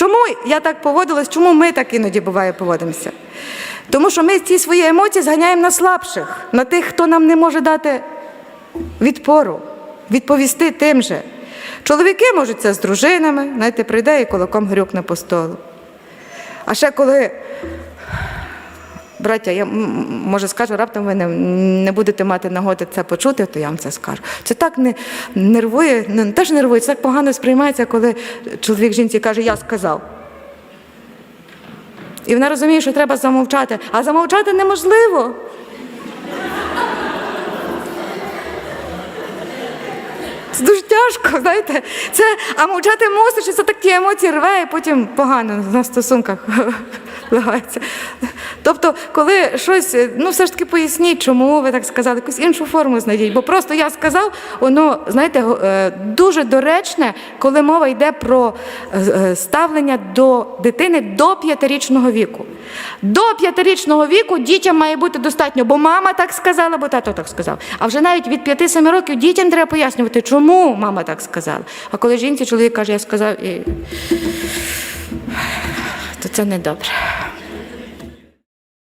Чому я так поводилась, чому ми так іноді буває поводимося? Тому що ми ці свої емоції зганяємо на слабших, на тих, хто нам не може дати відпору, відповісти тим же. Чоловіки можуть це з дружинами, знаєте, прийде і кулаком грюкне по столу. А ще коли, браття, я може скажу, раптом ви не, не будете мати нагоди це почути, то я вам це скажу. Це так не нервує, не теж нервує, це так погано сприймається, коли чоловік жінці каже, я сказав. І вона розуміє, що треба замовчати, а замовчати неможливо. Це дуже тяжко, знаєте. Це, а мовчати мусиш, це такі емоції рве, і потім погано на стосунках вливається. Тобто, коли щось, ну все ж таки поясніть, чому ви так сказали, якусь іншу форму знайдіть. Бо просто я сказав, воно, знаєте, е, дуже доречне, коли мова йде про е, е, ставлення до дитини до п'ятирічного віку. До п'ятирічного віку дітям має бути достатньо, бо мама так сказала, бо тато так сказав. А вже навіть від 5-7 років дітям треба пояснювати, чому мама так сказала. А коли жінці чоловік каже, я сказав, і це не добре.